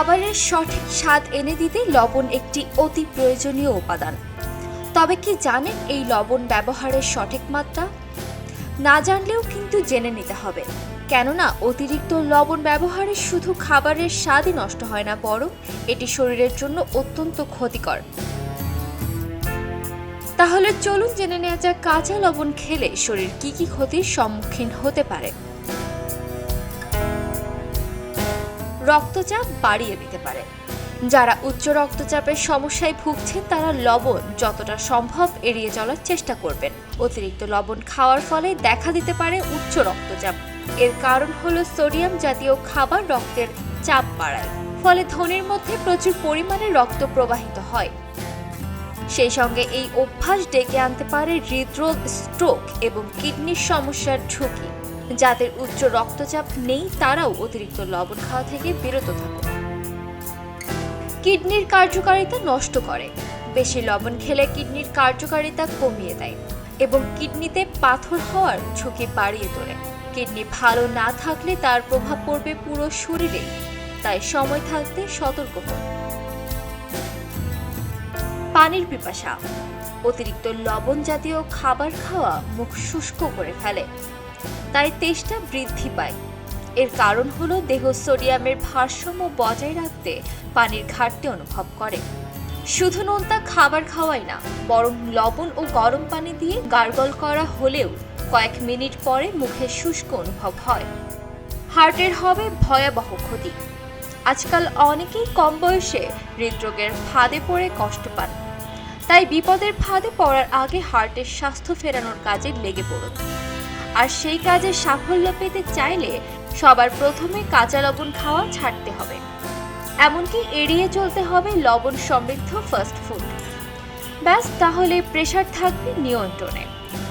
খাবারের সঠিক স্বাদ এনে দিতে লবণ একটি অতি প্রয়োজনীয় উপাদান। তবে কি জানেন এই লবণ ব্যবহারের সঠিক মাত্রা? না জানলেও কিন্তু জেনে নিতে হবে। কেননা, অতিরিক্ত লবণ ব্যবহারে শুধু খাবারের স্বাদই নষ্ট হয় না, বরং এটি শরীরের জন্য অত্যন্ত ক্ষতিকর। তাহলে চলুন জেনে নেওয়া যাক কাঁচা লবণ খেলে শরীর কি কি ক্ষতির সম্মুখীন হতে পারে। রক্তচাপ বাড়িয়ে দিতে পারে। যারা উচ্চ রক্তচাপের সমস্যায় ভুগছেন, তারা লবণ যতটা সম্ভব এড়িয়ে চলার চেষ্টা করবেন। অতিরিক্ত লবণ খাওয়ার ফলে দেখা দিতে পারে উচ্চ রক্তচাপ। এর কারণ হলো সোডিয়াম জাতীয় খাবার রক্তের চাপ বাড়ায়, ফলে ধনির মধ্যে প্রচুর পরিমাণে রক্ত প্রবাহিত হয়। সেই সঙ্গে এই অভ্যাস ডেকে আনতে পারে হৃদরোগ, স্ট্রোক এবং কিডনির সমস্যার ঝুঁকি। যাদের উচ্চ রক্তচাপ নেই, তারাও অতিরিক্ত লবণ খাওয়া থেকে বিরত থাকুন। কিডনির কার্যকারিতা নষ্ট করে। বেশি লবণ খেলে কিডনির কার্যকারিতা কমিয়ে দেয় এবং কিডনিতে পাথর হওয়ার ঝুঁকি বাড়িয়ে তোলে। কিডনি ভালো না থাকলে তার প্রভাব পড়বে পুরো শরীরে তাই সময় থাকতে সতর্ক হন। পানির পিপাসা। অতিরিক্ত লবণ জাতীয় খাবার খাওয়া মুখ শুষ্ক করে ফেলে। তাই তেষ্টা বৃদ্ধি পায়। এর কারণ হলো দেহ সোডিয়ামের ভারসাম্য বজায় রাখতে পানির ঘাটতি অনুভব করে। শুধু নোনতা খাবার খাওয়াই না, বরং লবণ ও গরম পানি দিয়ে গার্গল করা হলেও কয়েক মিনিট পরে মুখে শুষ্ক অনুভব হয়। হার্টের হবে ভয়াবহ ক্ষতি। আজকাল অনেকেই কম বয়সে হৃদরোগের ফাঁদে পড়ে কষ্ট পান। তাই বিপদের ফাঁদে পড়ার আগে হার্টের স্বাস্থ্য ফেরানোর কাজে লেগে পড়ুন। আর সেই কাজে সাফল্য পেতে চাইলে সবার প্রথমে কাঁচা লবণ খাওয়া ছাড়তে হবে। এমনকি এড়িয়ে চলতে হবে লবণ সমৃদ্ধ ফাস্ট ফুড। ব্যাস, তাহলে প্রেশার থাকবে নিয়ন্ত্রণে,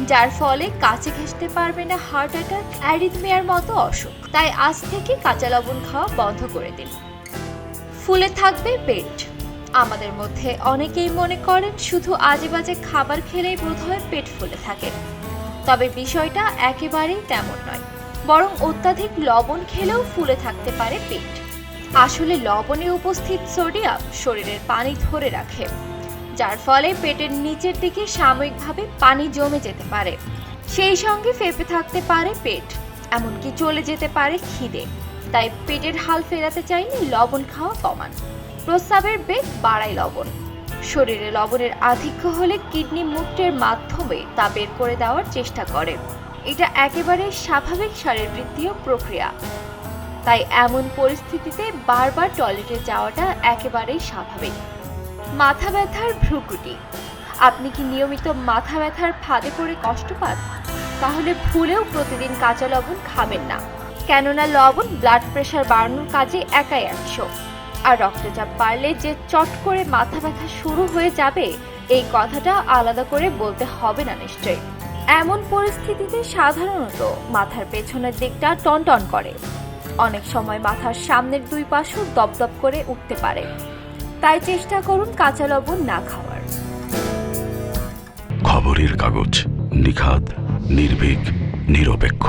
যার ফলে কাছে ঘেঁষতে পারবে না হার্ট অ্যাটাক অ্যারিথমিয়ার মতো অসুখ। তাই আজ থেকে কাঁচা লবণ খাওয়া বন্ধ করে দিন। ফুলে থাকবে পেট। আমাদের মধ্যে অনেকেই মনে করেন শুধু আজে বাজে খাবার খেলেই বোধহয় পেট ফুলে থাকে। তবে বিষয়টা একেবারেই তেমন নয়, বরং অত্যাধিক লবণ খেলেও ফুলে থাকতে পারে পেট। আসলে লবণে উপস্থিত সোডিয়াম শরীরের পানি ধরে রাখে, যার ফলে পেটের নিচের দিকে সাময়িকভাবে পানি জমে যেতে পারে। সেই সঙ্গে ফেপে থাকতে পারে পেট, এমনকি চলে যেতে পারে খিদে, তাই পেটের হাল ফেরাতে চাইলে লবণ খাওয়া কমান। প্রস্রাবের বেগ বাড়ায় লবণ। শরীরে লবণের আধিক্য হলে কিডনি মুক্তের মাধ্যমে তা বের করে দেওয়ার চেষ্টা করে। এটা একেবারে স্বাভাবিক শারীরবৃত্তীয় প্রক্রিয়া। তাই এমন পরিস্থিতিতে বারবার টয়লেটে যাওয়াটা একেবারেই স্বাভাবিক। মাথা ব্যথার ভ্রুকুটি। আপনি কি নিয়মিত মাথা ব্যথার ফাঁদে পড়ে কষ্ট পান? তাহলে ভুলেও প্রতিদিন কাঁচা লবণ খাবেন না। কেননা লবণ ব্লাড প্রেশার বাড়ানোর কাজে একাই একশো। আর রক্তচাপ বাড়লে যে চট করে মাথা ব্যথা শুরু হয়ে যাবে, এই কথাটা আলাদা করে বলতে হবে না নিশ্চয়ই। এমন পরিস্থিতিতে সাধারণত মাথার পেছনের দিকটা টনটন করে। অনেক সময় মাথার সামনের দুই পাশও দপদপ করে উঠতে পারে। তাই চেষ্টা করুন কাঁচা লবণ না খাওয়ার। খবরের কাগজ নিখাদ, নির্ভীক, নিরপেক্ষ।